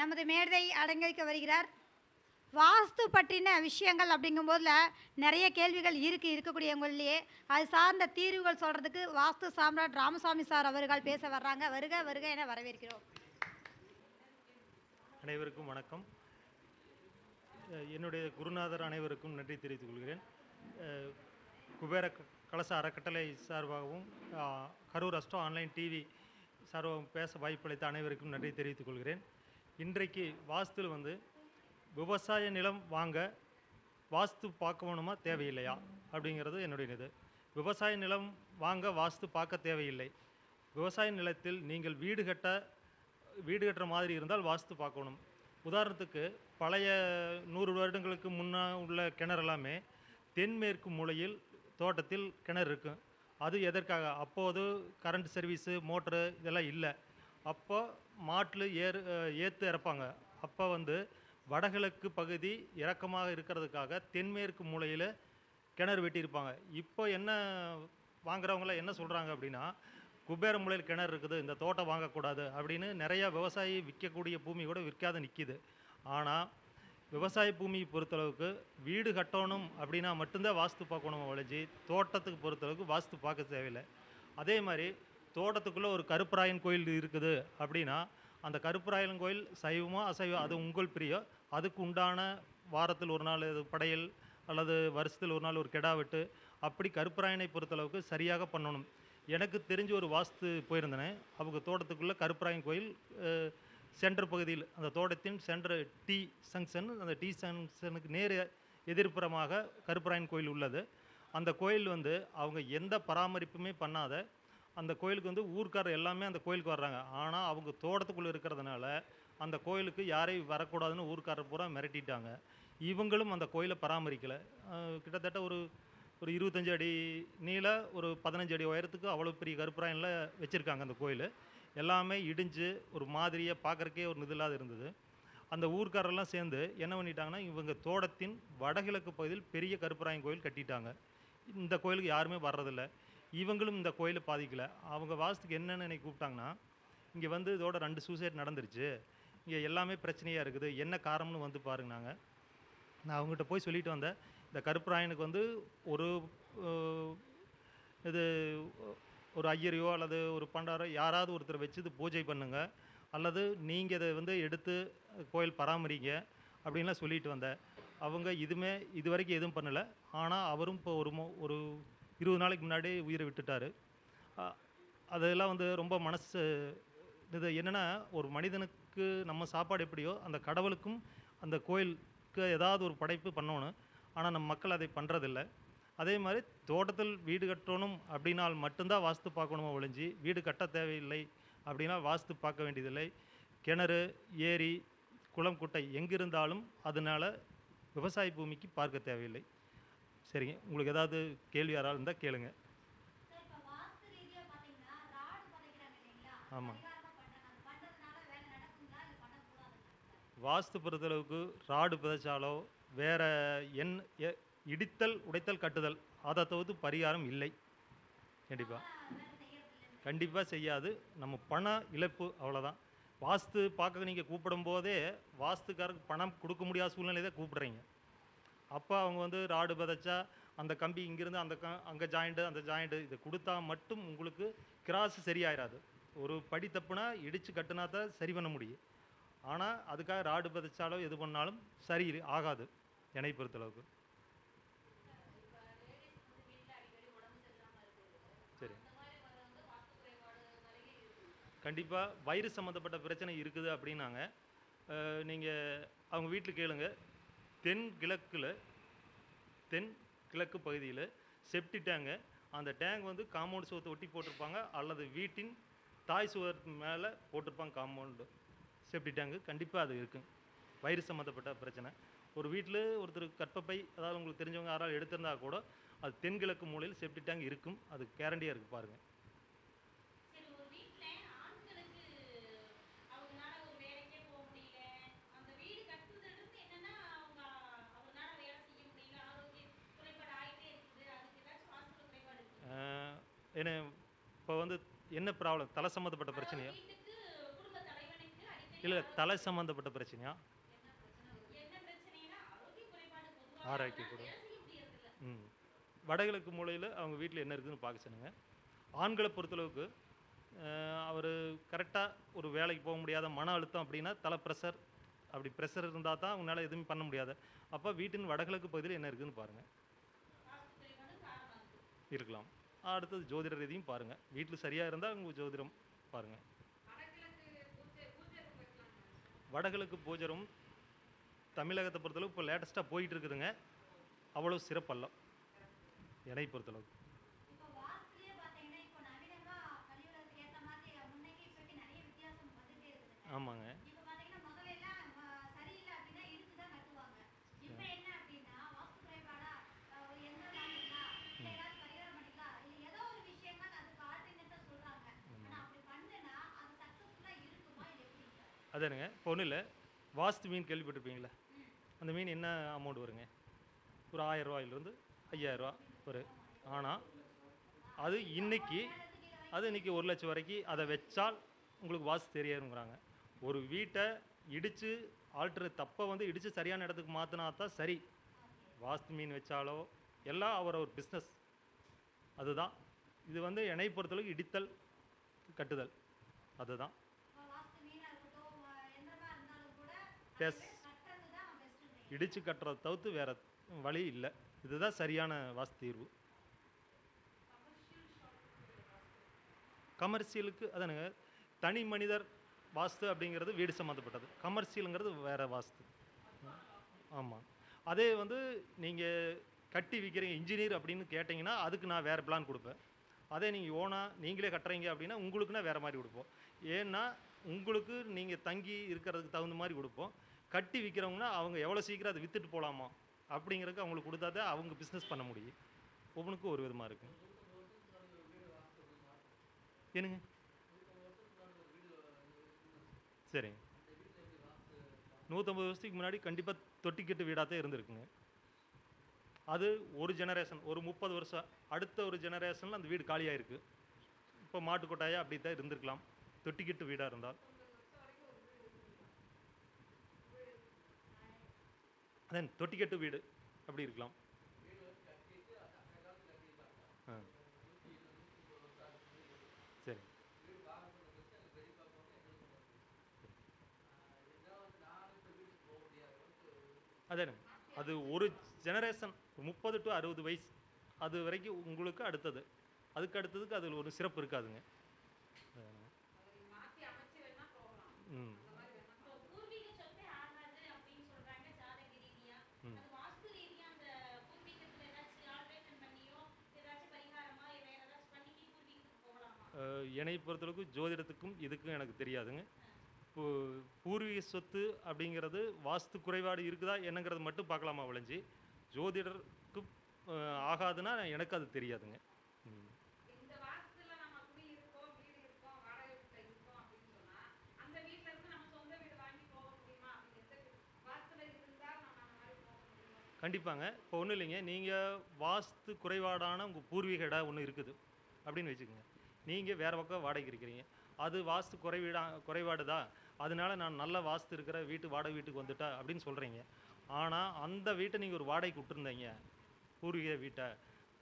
நமது மேடை அடங்கிக்க வருகிறார். வாஸ்து பற்றின விஷயங்கள் அப்படிங்கும்போதில் நிறைய கேள்விகள் இருக்குது இருக்கக்கூடியவங்களையே அது சார்ந்த தீர்வுகள் சொல்கிறதுக்கு வாஸ்து சாம்ராட் ராமசாமி சார் அவர்கள் பேச வர்றாங்க. வருக வருக என வரவேற்கிறோம். அனைவருக்கும் வணக்கம். என்னுடைய குருநாதர் அனைவருக்கும் நன்றி தெரிவித்துக் கொள்கிறேன். குபேர கலச அறக்கட்டளை சார்பாகவும் கரூர் அஸ்டோ ஆன்லைன் டிவி சார்பாகவும் பேச வாய்ப்பளித்த அனைவருக்கும் நன்றி தெரிவித்துக் கொள்கிறேன். இன்றைக்கு வாஸ்துவில் வந்து விவசாய நிலம் வாங்க வாஸ்து பார்க்கணுமா தேவையில்லையா? அப்படிங்கிறது என்னுடைய இது விவசாய நிலம் வாங்க வாஸ்து பார்க்க தேவையில்லை. விவசாய நிலத்தில் நீங்கள் வீடு கட்ட வீடு கட்டுற மாதிரி இருந்தால் வாஸ்து பார்க்கணும். உதாரணத்துக்கு பழைய நூறு வருடங்களுக்கு முன்னே உள்ள கிணறு எல்லாமே தென்மேற்கு மூலையில் தோட்டத்தில் கிணறு இருக்கும். அது எதற்காக? அப்போது கரண்ட் சர்வீஸு மோட்ரு இதெல்லாம் இல்லை. அப்போ மாட்டில் ஏறு ஏற்று இறப்பாங்க. அப்போ வந்து வடகிழக்கு பகுதி இறக்கமாக இருக்கிறதுக்காக தென்மேற்கு மூலையில் கிணறு வெட்டியிருப்பாங்க. இப்போ என்ன வாங்குறவங்களாம் என்ன சொல்கிறாங்க அப்படின்னா குபேர மூலையில் கிணறு இருக்குது இந்த தோட்டம் வாங்கக்கூடாது அப்படின்னு நிறையா விவசாயி விற்கக்கூடிய பூமி கூட விற்காத நிற்கிது ஆனால் விவசாய பூமியை பொறுத்தளவுக்கு வீடு கட்டணும் அப்படின்னா மட்டும்தான் வாஸ்து பார்க்கணும் ஒழிஞ்சு தோட்டத்துக்கு பொறுத்தளவுக்கு வாஸ்து பார்க்க தேவையில்லை. அதே மாதிரி தோட்டத்துக்குள்ளே ஒரு கருப்பராயன் கோயில் இருக்குது அப்படின்னா அந்த கருப்பராயன் கோயில் சைவமோ அசைவம் அது உங்கள் பிரியம். அதுக்கு உண்டான வாரத்தில் ஒரு நாள் படையல் அல்லது வருஷத்தில் ஒரு நாள் ஒரு கெடா வெட்டு அப்படி கருப்பராயனை பொறுத்தளவுக்கு சரியாக பண்ணணும். எனக்கு தெரிஞ்ச ஒரு வாஸ்து போயிருந்தேனே அவங்க தோட்டத்துக்குள்ளே கருப்பராயன் கோயில் சென்டர் பகுதியில் அந்த தோட்டத்தின் சென்டர் டி சங்ஷன் அந்த டி சங்ஷனுக்கு நேர் எதிர்ப்புறமாக கருப்பராயன் கோயில் உள்ளது. அந்த கோயில் வந்து அவங்க எந்த பராமரிப்புமே பண்ணாத அந்த கோயிலுக்கு வந்து ஊர்க்காரர் எல்லாமே அந்த கோயிலுக்கு வர்றாங்க. ஆனால் அவங்க தோட்டத்துக்குள்ளே இருக்கிறதுனால அந்த கோயிலுக்கு யாரையும் வரக்கூடாதுன்னு ஊர்க்காரர் பூரா மிரட்டிட்டாங்க. இவங்களும் அந்த கோயிலை பராமரிக்கலை. கிட்டத்தட்ட ஒரு ஒரு இருபத்தஞ்சு அடி நீள ஒரு பதினஞ்சு அடி உயரத்துக்கு அவ்வளோ பெரிய கருப்பராயனில் வச்சுருக்காங்க அந்த கோயில். எல்லாமே இடிஞ்சு ஒரு மாதிரியாக பார்க்குறக்கே ஒரு நிதில்லாத இருந்தது. அந்த ஊர்க்காரெல்லாம் சேர்ந்து என்ன பண்ணிட்டாங்கன்னா இவங்க தோட்டத்தின் வடகிழக்கு பகுதியில் பெரிய கருப்பராயன் கோயில் கட்டிட்டாங்க. இந்த கோயிலுக்கு யாருமே வர்றதில்ல. இவங்களும் இந்த கோயிலை பாதிக்கலை. அவங்க வாசத்துக்கு என்னென்னு என்னை கூப்பிட்டாங்கன்னா இங்கே வந்து இதோட ரெண்டு சூசைட் நடந்துருச்சு. இங்கே எல்லாமே பிரச்சனையாக இருக்குது. என்ன காரணம்னு வந்து பாருங்க நாங்கள் நான் அவங்ககிட்ட போய் சொல்லிட்டு வந்தேன். இந்த கருப்பராயனுக்கு வந்து ஒரு இது ஒரு ஐயரையோ அல்லது ஒரு பண்டாரோ யாராவது ஒருத்தரை வச்சு இது பூஜை பண்ணுங்க. அல்லது நீங்கள் இதை வந்து எடுத்து கோயில் பராமரிங்க அப்படின்லாம் சொல்லிட்டு வந்தேன். அவங்க இதுமே இது வரைக்கும் எதுவும் பண்ணலை. ஆனால் அவரும் இப்போ ஒரு மோ- ஒரு இருபது நாளைக்கு முன்னாடி உயிரை விட்டுட்டார். அதெல்லாம் வந்து ரொம்ப மனசு இது என்னென்னா ஒரு மனிதனுக்கு நம்ம சாப்பாடு எப்படியோ அந்த கடவுளுக்கும் அந்த கோயிலுக்கு ஏதாவது ஒரு படைப்பு பண்ணணும். ஆனால் நம்ம மக்கள் அதை பண்ணுறதில்ல அதே மாதிரி தோட்டத்தில் வீடு கட்டணும் அப்படின்னால் மட்டும்தான் வாஸ்து பார்க்கணுமோ ஒழிஞ்சு வீடு கட்ட தேவையில்லை அப்படின்னா வாஸ்து பார்க்க வேண்டியதில்லை. கிணறு ஏரி குளம் குட்டை எங்கிருந்தாலும் அதனால் விவசாய பூமிக்கு பார்க்க தேவையில்லை. சரிங்க. உங்களுக்கு ஏதாவது கேள்வி யாராவது இருந்தால் கேளுங்க. ஆமாம் வாஸ்து பொறுத்தளவுக்கு ராடு புதைச்சாலோ வேற என் எ- இடித்தல் உடைத்தல் கட்டுதல் அதை தவிர்த்து பரிகாரம் இல்லை. கண்டிப்பாக கண்டிப்பாக செய்யாது. நம்ம பண இழப்பு அவ்வளோதான் வாஸ்து பார்க்க நீங்கள் கூப்பிடும் போதே வாஸ்துக்காரருக்கு பணம் கொடுக்க முடியாத சூழ்நிலை தான் கூப்பிடுறீங்க. அப்போ அவங்க வந்து ராடு பதைச்சா அந்த கம்பி இங்கிருந்து அந்த க அங்கே ஜாயிண்ட்டு அந்த ஜாயிண்ட்டு இதை கொடுத்தா மட்டும் உங்களுக்கு கிராஸ் சரியாயிராது. ஒரு படி தப்புனா இடித்து கட்டினா தான் சரி பண்ண முடியும். ஆனால் அதுக்காக ராடு பதைச்சாலோ எது பண்ணாலும் சரி ஆகாது என்னை பொறுத்தளவுக்கு. சரி. கண்டிப்பாக வயிறு சம்மந்தப்பட்ட பிரச்சனை இருக்குது அப்படின்னாங்க. நீங்கள் அவங்க வீட்டில் கேளுங்கள் தென் கிழக்கில் தென் கிழக்கு பகுதியில் செப்டி டேங்கு அந்த டேங்க் வந்து காம்பவுண்ட் சுவத்தை ஒட்டி போட்டிருப்பாங்க அல்லது வீட்டின் தாய் சுவர் மேலே போட்டிருப்பாங்க காம்பவுண்டு செப்டி டேங்கு கண்டிப்பாக அது இருக்கும் வயிறு சம்மந்தப்பட்ட பிரச்சனை. ஒரு வீட்டில் ஒருத்தர் கற்பப்பை அதாவது உங்களுக்கு தெரிஞ்சவங்க யாராவது எடுத்திருந்தா கூட அது தென்கிழக்கு மூலையில் செப்டி டேங்க் இருக்கும். அது கேரண்டியாக இருக்குது பாருங்கள் சரி ஒரு வீட்ல ஆண்களுக்கு அவங்கனால ஒரு வேலைக்கே போக முடியல அந்த வீடு கட்டுறதுல இருந்து என்னன்னா அவங்க அவங்கனால வேலை செய்ய முடியல ஆரோக்கிய குறைபாடு ஆயிட்டே இருக்குது அதுக்கு ஏதாச்சும் வாஸ்து குறைபாடு ஏன்னா இப்போ வந்து என்ன ப்ராப்ளம் தலை சம்மந்தப்பட்ட பிரச்சனையா? இல்லை தலை சம்மந்தப்பட்ட பிரச்சனையா? என்ன ஆரோக்கிய கூட. ம். வடகிழக்கு மூலையில் அவங்க வீட்டில் என்ன இருக்குதுன்னு பார்க்க சொன்னுங்க ஆண்களை பொறுத்தளவுக்கு அவர் கரெக்டாக ஒரு வேலைக்கு போக முடியாத மன அழுத்தம் அப்படின்னா தலை ப்ரெஷர் அப்படி ப்ரெஷர் இருந்தால் தான் அவங்களால எதுவுமே பண்ண முடியாது. அப்போ வீட்டின் வடகிழக்கு பகுதியில் என்ன இருக்குதுன்னு பாருங்கள் இருக்கலாம். அடுத்தது ஜோதிட ரீதியும் பாருங்கள் வீட்டில் சரியாக இருந்தால் உங்கள் ஜோதிடம் பாருங்கள் வடகிழக்கு பூஜரம் தமிழகத்தை பொறுத்தளவு இப்போ லேட்டஸ்ட்டாக போயிட்டு இருக்குதுங்க அவ்வளோ சிறப்பல்ல. என்னை பொறுத்தளவுக்கு இப்போ வாஸ்துலயே பார்த்தீங்கன்னா இப்போ நவீனமா கலியுகத்துக்கு ஏற்ற மாதிரி முன்னைக்கு இப்போக்கி நிறைய வித்தியாசம் வந்துட்டே இருக்குது ஆமாங்க இப்போ பார்த்தீங்கன்னா முதல்ல எல்லாம் அஹ், சரியில்லை அப்படின்னா இடிச்சு தான் கட்டுவாங்க இப்போ என்ன அப்படின்னா வாஸ்து குறைபாடா அஹ், ஒரு எந்திரம் வாங்கிக்கலாம் இல்லை ஏதாவது பரிகாரம் பண்ணிக்கலாம் இல்லை ஏதோ ஒரு விஷயங்கள் அதுக்கு ஆல்டர்னேட்டாக சொல்றாங்க ஆனா அப்படி பண்ணுனா அது சக்ஸஸ்ஃபுல்லாக இருக்குமா இல்லை எப்படி அதானுங்க இப்போ ஒன்றும் இல்லை. வாஸ்து மீன் கேள்விப்பட்டிருப்பீங்களா அந்த மீன் என்ன அமௌண்ட் வருங்க? ஒரு ஆயர்ரூவாயிலிருந்து ஐயாயிரரூவா ஒரு ஆனால் அது இன்னைக்கு அது இன்றைக்கி ஒரு லட்சம் வரைக்கும் அதை வச்சால் உங்களுக்கு வாஸ்து தெரியாதுங்கிறாங்க. ஒரு வீட்டை இடித்து ஆல்ட்ரு தப்பை வந்து இடித்து சரியான இடத்துக்கு மாற்றினா தான் சரி. வாஸ்து மீன் வச்சாலோ எல்லாம் அவர் ஒரு பிஸ்னஸ் அதுதான். இது வந்து என்னை பொறுத்தளவுக்கு இடித்தல் கட்டுதல். அதுதான் இப்போ வாஸ்து மீனாக இருக்கட்டும் அஹ், எந்திரமா இருந்தாலும் எஸ் இடித்து கட்டுறதை தவிர்த்து வேறு வழி இல்லை. இதுதான் சரியான வாஸ்து தீர்வு. கமர்ஷியலுக்கு அதானுங்க தனி மனிதர் வாஸ்து அப்படிங்கிறது வீடு சம்மந்தப்பட்டது. கமர்ஷியலுங்கிறது வேறு வாஸ்து. ஆமாம் அதே வந்து நீங்கள் கட்டி விற்கிறீங்க இன்ஜினியர் அப்படின்னு கேட்டிங்கன்னா அதுக்கு நான் வேறு பிளான் கொடுப்பேன். அதே நீங்கள் ஓனாக நீங்களே கட்டுறீங்க அப்படின்னா உங்களுக்குன்னா வேறு மாதிரி கொடுப்போம். ஏன்னா உங்களுக்கு நீங்கள் தங்கி இருக்கிறதுக்கு தகுந்த மாதிரி கொடுப்போம். கட்டி விற்கிறவங்கன்னா அவங்க எவ்வளோ சீக்கிரம் அதை விற்றுட்டு போகலாமா அப்படிங்கிறதுக்கு அவங்களுக்கு கொடுத்தா தான் அவங்க பிஸ்னஸ் பண்ண முடியும். ஒவ்வொன்றுக்கும் ஒரு விதமாக இருக்குது என்னங்க? சரிங்க நூற்றம்பது வருஷத்துக்கு முன்னாடி கண்டிப்பாக தொட்டிக்கட்டு வீடாக தான் இருந்திருக்குங்க. அது ஒரு ஜெனரேஷன் ஒரு முப்பது வருஷம் அடுத்த ஒரு ஜெனரேஷனில் அந்த வீடு காலியாக இருக்குது இப்போ மாட்டு கொட்டாயா அப்படி தான் இருந்திருக்கலாம். தொட்டிக்கிட்டு வீடாக இருந்தால். அதான் தொட்டிக்கட்டு வீடு அப்படி இருக்கலாம். ஆ. சரி. அதேண்ணே அது ஒரு ஜெனரேஷன் முப்பது டு அறுபது வயசு. அது வரைக்கும் உங்களுக்கு அடுத்தது. அதுக்கு அடுத்ததுக்கு அதில் ஒரு சிறப்பு இருக்காதுங்க ம் இப்போ பூர்வீக சொத்தே ஆகாது அப்படின்னு சொல்றாங்க ஜாதக ரீதியா ம். அது வாஸ்து ரீதியா அந்த பூர்வீகத்துல ஏதாச்சும் ஆல்ட்ரேஷன் பண்ணியோ ஏதாச்சும் பரிகாரமா வேற ஏதாச்சும் பண்ணி பூர்வீகத்துக்கு போகலாமா அஹ், என்னை பொறுத்தளவுக்கு ஜோதிடத்துக்கும் இதுக்கும் எனக்கு தெரியாதுங்க. இப்போ பூர்வீக சொத்து அப்படிங்கிறது வாஸ்து குறைபாடு இருக்குதா என்னங்கிறது மட்டும் பார்க்கலாமா விளைஞ்சி. ஜோதிடருக்கு ஆகாதுன்னா எனக்கு அது தெரியாதுங்க. கண்டிப்பாங்க. இப்போ ஒன்றும் இல்லைங்க. நீங்கள் வாஸ்து குறைபாடான உங்கள் பூர்வீக இடம் ஒன்று இருக்குது அப்படின்னு வச்சுக்கோங்க. நீங்கள் வேறு பக்கம் வாடகைக்கு இருக்கிறீங்க. அது வாஸ்து குறைவீடா குறைபாடு தான் அதனால நான் நல்ல வாஸ்து இருக்கிற வீட்டு வாடகை வீட்டுக்கு வந்துட்டேன் அப்படின்னு சொல்கிறீங்க ஆனால் அந்த வீட்டை நீங்கள் ஒரு வாடகைக்கு விட்டுருந்தீங்க. பூர்வீக வீட்டை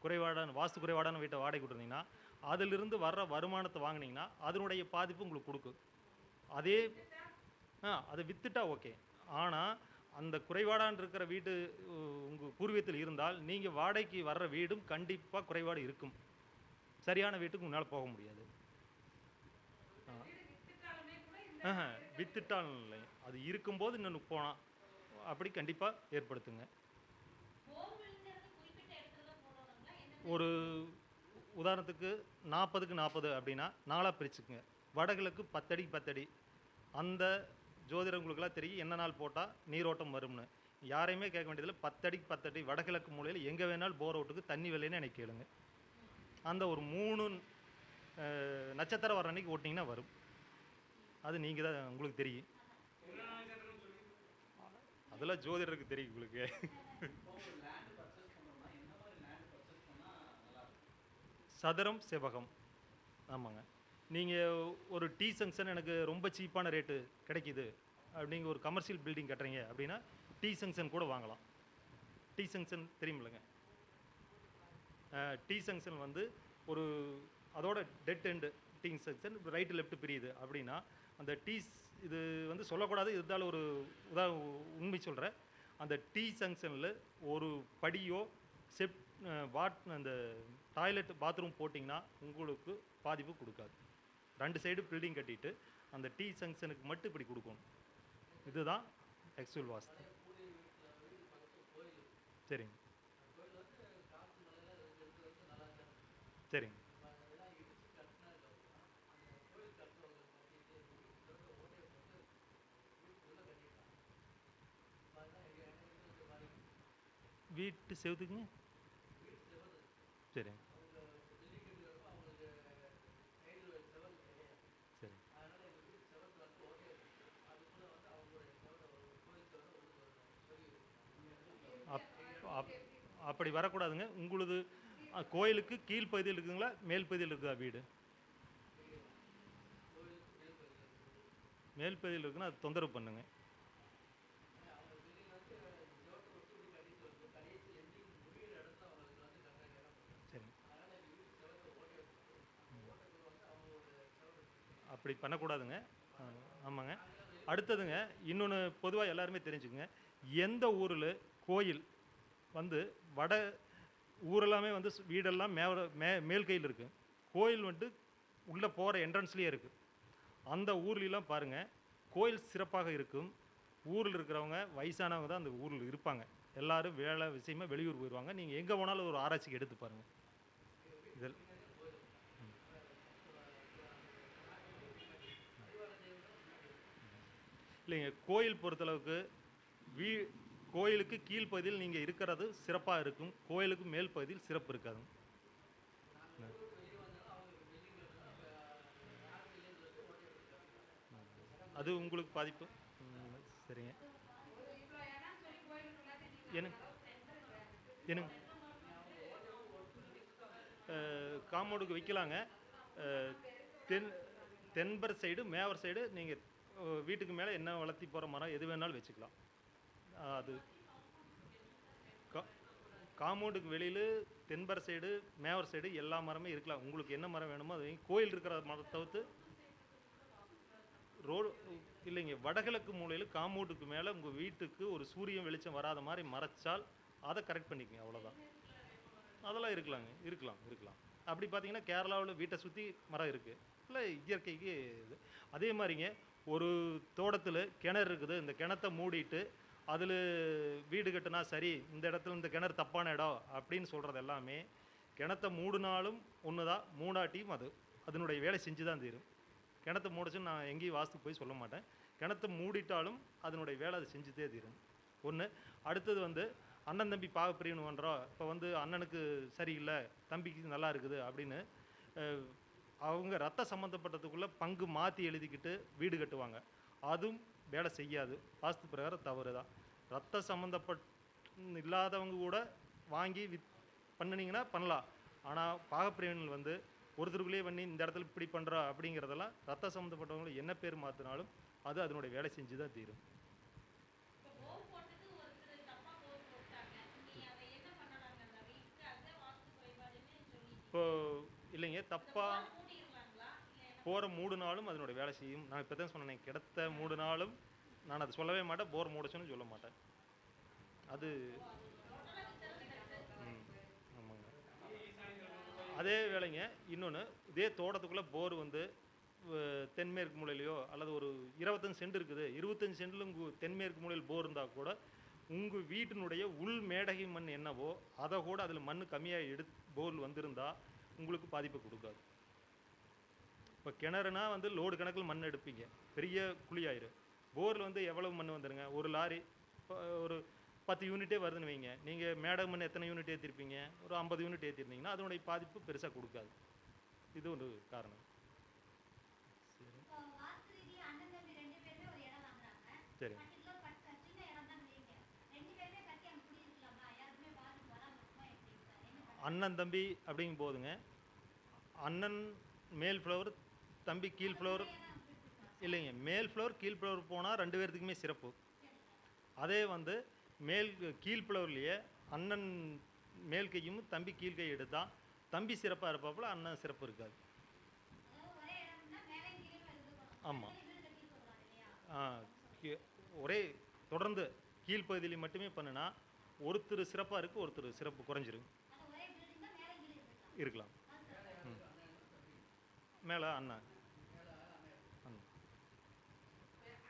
குறைபாடான வாஸ்து குறைபாடான வீட்டை வாடகைக்கு விட்டுருந்தீங்கன்னா அதிலிருந்து வர்ற வருமானத்தை வாங்குனீங்கன்னா அதனுடைய பாதிப்பு உங்களுக்கு கொடுக்கும். அதே ஆ அதை வித்துட்டா ஓகே. ஆனால் அந்த குறைபாடான் இருக்கிற வீடு உங்கள் பூர்வீகத்தில் இருந்தால் நீங்கள் வாடகைக்கு வர்ற வீடும் கண்டிப்பாக குறைபாடு இருக்கும். சரியான வீட்டுக்கு உன்னால் போக முடியாது. ஆ. வித்துட்டாலும் இல்லை. அது இருக்கும்போது இன்னொன்று போனால் அப்படி கண்டிப்பாக ஏற்படுத்துங்க. ஒரு உதாரணத்துக்கு நாற்பதுக்கு நாற்பது அப்படின்னா நாலாக பிரிச்சுக்குங்க. வடகிழக்கு பத்தடி பத்தடி. அந்த ஜோதிடங்களுக்கெல்லாம் தெரியும். என்ன நாள் போட்டால் நீரோட்டம் வரும்னு. யாரையுமே கேட்க வேண்டியதில்லை. பத்தடிக்கு பத்தடி வடகிழக்கு மூலையில் எங்கே வேணாலும் போர் அவுட்டுக்கு தண்ணி விலைன்னு எனக்கு கேளுங்க. அந்த ஒரு மூணு நட்சத்திரம் வர அன்னைக்கு ஓட்டிங்கன்னா வரும். அது நீங்கள் தான் உங்களுக்கு தெரியும். அதெல்லாம் ஜோதிடருக்கு தெரியும் உங்களுக்கு. சதுரம் செவகம் ஆமாங்க. நீங்கள் ஒரு டீ சங்ஷன் எனக்கு ரொம்ப சீப்பான ரேட்டு கிடைக்கிது அப்படிங்க ஒரு கமர்ஷியல் பில்டிங் கட்டுறீங்க அப்படின்னா டீ சங்ஷன் கூட வாங்கலாம். டீ சங்ஷன் தெரியுமில்லங்க. டீ சங்ஷன் வந்து ஒரு அதோட dead end T junction right left பிரியுது அப்படின்னா அந்த டீ இது வந்து சொல்லக்கூடாது இருந்தாலும் ஒரு உதா உண்மை சொல்கிறேன் அந்த டீ ஜங்ஷனில் ஒரு படியோ செப் வாட் அந்த டாய்லெட் பாத்ரூம் போட்டிங்கன்னா உங்களுக்கு பாதிப்பு கொடுக்காது. ரெண்டு சைடு பில்டிங் கட்டிட்டு அந்த டீ ஜங்ஷனுக்கு மட்டும் இப்படி கொடுக்கணும். இதுதான் ஆக்சுவல் வாஸ்து. சரிங்க. சரிங்க. வீட்டு செவத்துக்குங்க? சரிங்க. சரி அப் அப் அப்படி வரக்கூடாதுங்க. உங்களுது கோயிலுக்கு கீழ்ப்பகுதியில் இருக்குதுங்களா மேல் பகுதியில் இருக்குதா வீடு? மேல் பகுதியில் இருக்குன்னா அது தொந்தரவு பண்ணுங்க. சரி. அப்படி பண்ணக்கூடாதுங்க. ஆமாங்க. அடுத்ததுங்க இன்னொன்று பொதுவாக எல்லாருமே தெரிஞ்சுக்குங்க. எந்த ஊரில் கோயில் வந்து வட ஊரெல்லாமே வந்து வீடெல்லாம் மே மே மேல் கையில் இருக்குது கோயில் வந்துட்டு உள்ளே போகிற என்ட்ரன்ஸ்லேயே இருக்குது அந்த ஊர்லெலாம் பாருங்கள் கோயில் சிறப்பாக இருக்கும். ஊரில் இருக்கிறவங்க வயசானவங்க தான் அந்த ஊரில் இருப்பாங்க. எல்லோரும் வேலை விஷயமா வெளியூர் போயிடுவாங்க நீங்கள் எங்கே போனாலும் ஒரு ஆராய்ச்சிக்கு எடுத்து பாருங்கள் இதில் இல்லைங்க கோயில் பொறுத்தளவுக்கு வீ கோயிலுக்கு கீழ்ப்பகுதியில் நீங்கள் இருக்கிறது சிறப்பாக இருக்கும். கோயிலுக்கு மேல் பகுதியில் சிறப்பு இருக்காது. அது உங்களுக்கு பாதிப்பு? சரிங்க. என்ன என்னங்க? காம்பவுண்டுக்கு வைக்கலாங்க. தென் தென்பர் சைடு மேவர் சைடு நீங்கள் வீட்டுக்கு மேலே என்ன வளர்த்தி போகிற மரம் எது வேணாலும் வச்சுக்கலாம். அது கா- காம்பவுண்டுக்கு வெளியில் தென்பர் சைடு மேவர் சைடு எல்லா மரமே இருக்கலாம். உங்களுக்கு என்ன மரம் வேணுமோ அது கோயில் இருக்கிற மரத்தை தவிர்த்து ரோடு இல்லைங்க வடகிழக்கு மூலையில் காம்பவுண்டுக்கு மேலே உங்கள் வீட்டுக்கு ஒரு சூரியன் வெளிச்சம் வராத மாதிரி மறைச்சால் அதை கரெக்ட் பண்ணிக்கங்க அவ்வளோதான் அதெல்லாம் இருக்கலாங்க இருக்கலாம் இருக்கலாம். அப்படி பார்த்தீங்கன்னா கேரளாவில் வீட்டை சுற்றி மரம் இருக்குது இல்லை இயற்கைக்கு இது. அதே மாதிரிங்க ஒரு தோட்டத்தில் கிணறு இருக்குது. இந்த கிணத்தை மூடிட்டு அதில் வீடு கட்டுனா சரி இந்த இடத்துல இந்த கிணறு தப்பான இடம் அப்படின்னு சொல்கிறது எல்லாமே கிணத்த மூடினாலும் ஒன்று தான் மூடாட்டியும் அது. அதனுடைய வேலை செஞ்சு தான் தீரும். கிணத்த மூடிச்சுன்னு நான் எங்கேயும் வாஸ்து போய் சொல்ல மாட்டேன். கிணத்த மூடிட்டாலும் அதனுடைய வேலை அது செஞ்சுதே தீரும். ஒன்று அடுத்தது வந்து அண்ணன் தம்பி பாகப்பிரியன்னு பண்ணுறோம் இப்போ வந்து அண்ணனுக்கு சரியில்லை தம்பிக்கு நல்லா இருக்குது அப்படின்னு அவங்க ரத்த சம்மந்தப்பட்டதுக்குள்ளே பங்கு மாற்றி எழுதிக்கிட்டு வீடு கட்டுவாங்க. அதுவும் வேலை செய்யாது. வாஸ்து பிரகாரம் தவறு தான். ரத்த சம்மந்தப்பட் இல்லாதவங்க கூட வாங்கி வித் பண்ணுனீங்கன்னா பண்ணலாம். ஆனால் பாகப்பிரியர்கள் வந்து ஒருத்தருக்குள்ளேயே பண்ணி இந்த இடத்துல இப்படி பண்ணுறா அப்படிங்கிறதெல்லாம் ரத்த சம்மந்தப்பட்டவங்களை என்ன பேர் மாற்றினாலும் அது அதனுடைய வேலை செஞ்சு தான் தீரும். இப்போ போர் போட்டுட்டு ஒருத்தர் தப்பா போர் போட்டாங்க. நீ அதை என்ன பண்ணலாங்க அந்த வீட்டுக்கு அதுதான் வாஸ்து குறைபாடுன்னு சொல்லிட்டீங்க. இப்போ இல்லைங்க தப்பாக போகிற மூடு நாளும் அதனுடைய வேலை செய்யும். நான் இப்போ தான் சொன்னேன் கிடத்த நாளும் நான் அதை சொல்லவே மாட்டேன் போர் மூடச்சுன்னு சொல்ல மாட்டேன். அது ம் ஆமாங்க. அதே வேலைங்க இன்னொன்று இதே தோட்டத்துக்குள்ளே போர் வந்து தென்மேற்கு மூலையிலையோ அல்லது ஒரு இருபத்தஞ்சு சென்ட் இருக்குது இருபத்தஞ்சு சென்டில் உங்கள் தென்மேற்கு மூலையில் போர் இருந்தால் கூட உங்கள் வீட்டினுடைய உள் மேடகை மண் என்னவோ அதை கூட அதில் மண் கம்மியாக எடு போர் வந்திருந்தால் உங்களுக்கு பாதிப்பு கொடுக்காது. இப்போ கிணறுனா வந்து லோடு கணக்கில் மண் எடுப்பீங்க. பெரிய குழியாயிரும் போரில் வந்து எவ்வளவு மண் வந்துருங்க? ஒரு லாரி இப்போ ஒரு பத்து யூனிட்டே வருதுன்னு வைங்க. நீங்கள் மேடை மண் எத்தனை யூனிட் ஏற்றிருப்பீங்க ஒரு ஐம்பது யூனிட் ஏற்றிருந்தீங்கன்னா அதனுடைய பாதிப்பு பெருசாக கொடுக்காது. இது ஒரு காரணம். சரி. அண்ணன் தம்பி அப்படிங்கும் போதுங்க அண்ணன் மேல் ஃப்ளவர் தம்பி கீழ் ஃப்ளோர் இல்லைங்க மேல் ஃப்ளோர் கீழ் ஃப்ளோர் போனால் ரெண்டு பேர்த்துக்குமே சிறப்பு. அதே வந்து மேல் கீழ் ஃப்ளோர்லேயே அண்ணன் மேல் கையும் தம்பி கீழ் கை எடுத்தால் தம்பி சிறப்பாக இருப்பாப்புல அண்ணன் சிறப்பு இருக்காது. ஆமாம் ஆ கீ- ஒரே தொடர்ந்து கீழ்ப்பகுதியில் மட்டுமே பண்ணுனா ஒருத்தர் சிறப்பாக இருக்குது ஒருத்தர் சிறப்பு குறைஞ்சிரும். இருக்கலாம். ம். மேலே அண்ணன். அண்ணா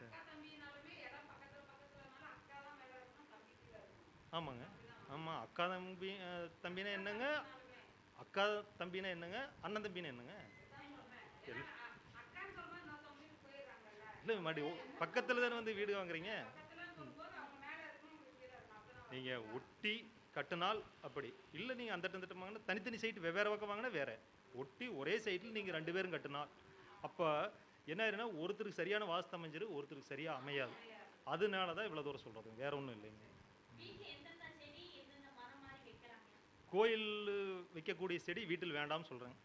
அக்கா தம்பினாலுமே இடம் பக்கத்துல பக்கத்துலனால அக்கா தான் மேல இருக்கணும் தம்பி கீழே இருக்கணும் ஆமாங்க. ஆமாம் அக்கா தம்பி தம்பினா என்னங்க? அக்கா தம்பினா என்னங்க? அண்ணன் தம்பினா என்னங்க? இல்லை மறுபடி பக்கத்தில் தானே வந்து வீடு வாங்குறீங்க? நீங்கள் ஒட்டி கட்டுனால் அப்படி. இல்லை நீங்கள் அந்த திட்டம் வாங்கினா தனித்தனி சைட்டு வெவ்வேறு பக்கம் வாங்கினா வேற. ஒட்டி ஒரே சைட்டில் நீங்கள் ரெண்டு பேரும் கட்டினால். அப்போ என்ன ஆயிருன்னா ஒருத்தருக்கு சரியான வாஸ்து அமைஞ்சிரு ஒருத்தருக்கு சரியாக அமையாது. அதனால தான் இவ்வளோ தூரம் சொல்கிறது வேற ஒன்றும் இல்லைங்க வீட்டுல எந்தெந்த செடி எந்தெந்த மரம் மாதிரி வைக்கிறாங்க கோயில் வைக்கக்கூடிய செடி வீட்டில் வேண்டாம்னு சொல்கிறேன்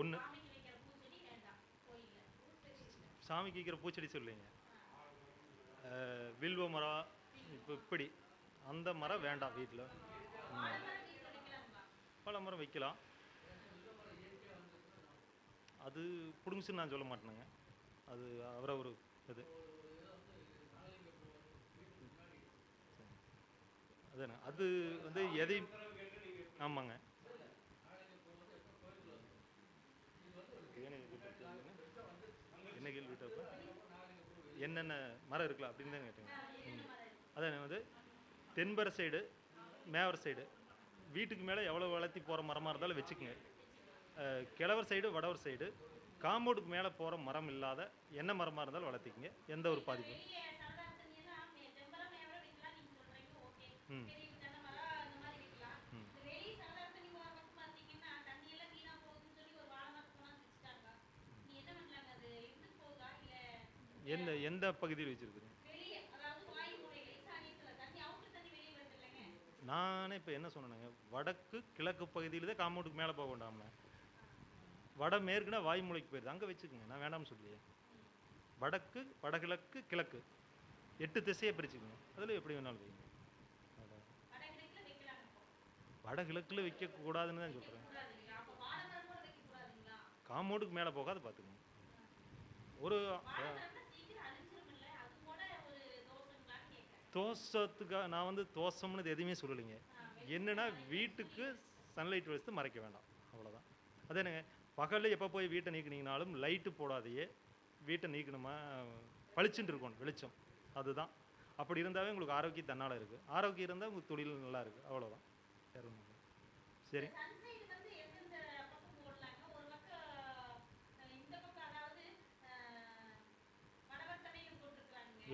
ஒன்று சாமிக்கு வைக்கிற பூச்செடி சொல்லுங்க வில்வ மரம் இப்போ இப்படி. அந்த மரம் வேண்டாம் வீட்டில் பல மரம் வைக்கலாம். அது பிடுங்குச்சுன்னு நான் சொல்ல மாட்டேனுங்க. அது அவரவர் இது. அதானே. அது வந்து எதையும் ஆமாங்க. என்ன கேள்வி கேட்டப்ப? என்னென்ன மரம் இருக்கலாம் அப்படின்னு தான் கேட்டீங்க ம். அதான் வந்து தென்பர சைடு மேவர் சைடு. வீட்டுக்கு மேலே எவ்வளோ வளர்த்தி போகிற மரமாக இருந்தாலும் வச்சுக்கோங்க. கிழவர் சைடு வடவர் சைடு காம்பவுண்டுக்கு மேலே போகிற மரம் இல்லாத என்ன மரமாக இருந்தாலும் வளர்த்திக்கங்க. எந்த ஒரு பாதிப்பும். மே- தெம்பரம் மேவரம் வைக்கலாம் நீங்க சொல்றீங்க ஓகே ம் பெரிய தென்னை மரம் அந்த மாதிரி வைக்கலாம் ம். இந்த வெளியே சாதாரண தண்ணி ஓரமாக பார்த்தீங்கன்னா தண்ணி எல்லாம் வீணா போகுதுன்னு சொல்லி ஒரு வாழை மரத்து கொண்டாந்து வச்சுட்டாங்க நீ என்ன பண்ணலாங்க அது எடுத்துட்டு போகுதா இல்ல எந்த எந்த பகுதியில் வச்சுருக்குது வெளியே அதாவது வாயு முறையில ஈசானியத்துல தண்ணி அவுட்டு எந்த எந்த பகுதியில் இல்லைங்க நானே இப்போ என்ன சொன்னேங்க வடக்கு கிழக்கு பகுதியில் தான் காம்பவுண்டுக்கு மேலே போக வேண்டாம்ல. வட மேற்குனா வாய்மூலைக்கு போயிருது. அங்கே வச்சுக்கோங்க. நான் வேண்டாம்னு சொல்லியே வடக்கு வடகிழக்கு கிழக்கு. எட்டு திசையை பிரிச்சுக்கோங்க. அதில் எப்படி வேணாலும் வைங்க. வடகிழக்கில் வைக்கக்கூடாதுன்னு தான் சொல்கிறேன் கூடாது காம்பவுண்டுக்கு மேலே போகாத பார்த்துக்கோங்க ஒரு வாழை மரம்னா சீக்கிரம் அழிஞ்சிரும் இல்ல அது கூட ஒரு தோசைங்களான்னு கேட்கறேன் தோசத்துக்காக நான் வந்து தோசம்னு எதுவுமே சொல்லலைங்க. என்னன்னா வீட்டுக்கு சன்லைட் வச்சு மறைக்க வேண்டாம். அவ்வளோதான் அது என்னங்க? பகலில் எப்போ போய் வீட்டை நீக்கினீங்கனாலும் லைட்டு போடாதையே வீட்டை நீக்கணுமா? பளிச்சுட்டு இருக்கணும் வெளிச்சம். அதுதான். அப்படி இருந்தாவே உங்களுக்கு ஆரோக்கியம் தன்னால் இருக்குது ஆரோக்கியம் இருந்தால் உங்களுக்கு தொழில் நல்லா இருக்குது அவ்வளோதான் வேற இல்ல. சரி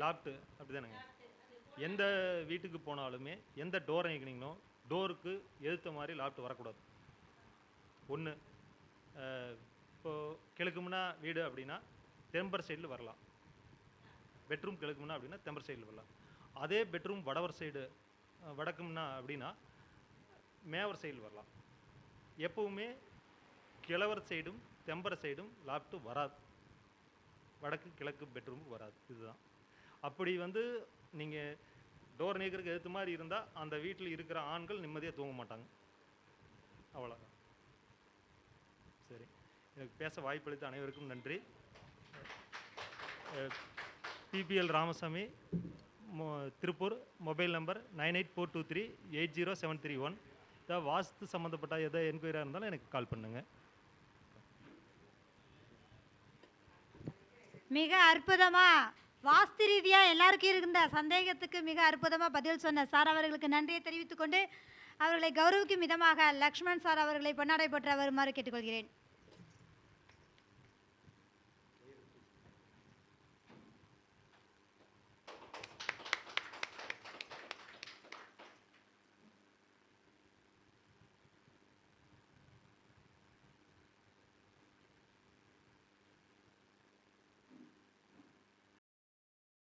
லாப்ட்டு அப்படி தானேங்க எந்த வீட்டுக்கு போனாலுமே எந்த டோரை இயக்கினீங்களோ டோருக்கு எதிர்த்த மாதிரி லாப்ட் வரக்கூடாது. ஒன்று இப்போது கிழக்குமுன்னா வீடு அப்படின்னா தெம்பர் சைடில் வரலாம். பெட்ரூம் கிழக்குமுன்னா அப்படின்னா தெம்பர் சைடில் வரலாம். அதே பெட்ரூம் வடவர் சைடு வடக்கும்னா அப்படின்னா மேவர் சைடில் வரலாம். எப்பவுமே கிழவர் சைடும் தெம்பர சைடும் லாப்ட்டு வராது. வடக்கு கிழக்கு பெட்ரூம் வராது. இதுதான். அப்படி வந்து நீங்கள் டோர் நீக்கிறதுக்கு எடுத்த மாதிரி இருந்தால் அந்த வீட்டில் இருக்கிற ஆண்கள் நிம்மதியாக தூங்க மாட்டாங்க. அவ்வளோதான் சரி. எனக்கு பேச வாய்ப்பளித்த அனைவருக்கும் நன்றி. BPL Ramasamy Tiruppur mobile number nine eight four two three eight zero seven three one. ஏதாவது வாஸ்து சம்மந்தப்பட்ட எதாவது என்கொயரியாக இருந்தாலும் எனக்கு கால் பண்ணுங்கள் மிக அற்புதமாக வாஸ்து ரீதியாக எல்லாருக்கும் இருந்த சந்தேகத்துக்கு மிக அற்புதமாக பதில் சொன்ன சார் அவர்களுக்கு நன்றியை தெரிவித்துக்கொண்டு அவர்களை கௌரவிக்கும் விதமாக லக்ஷ்மண் சார் அவர்களை பொன்னாடை போற்ற வருமாறு கேட்டுக்கொள்கிறேன்.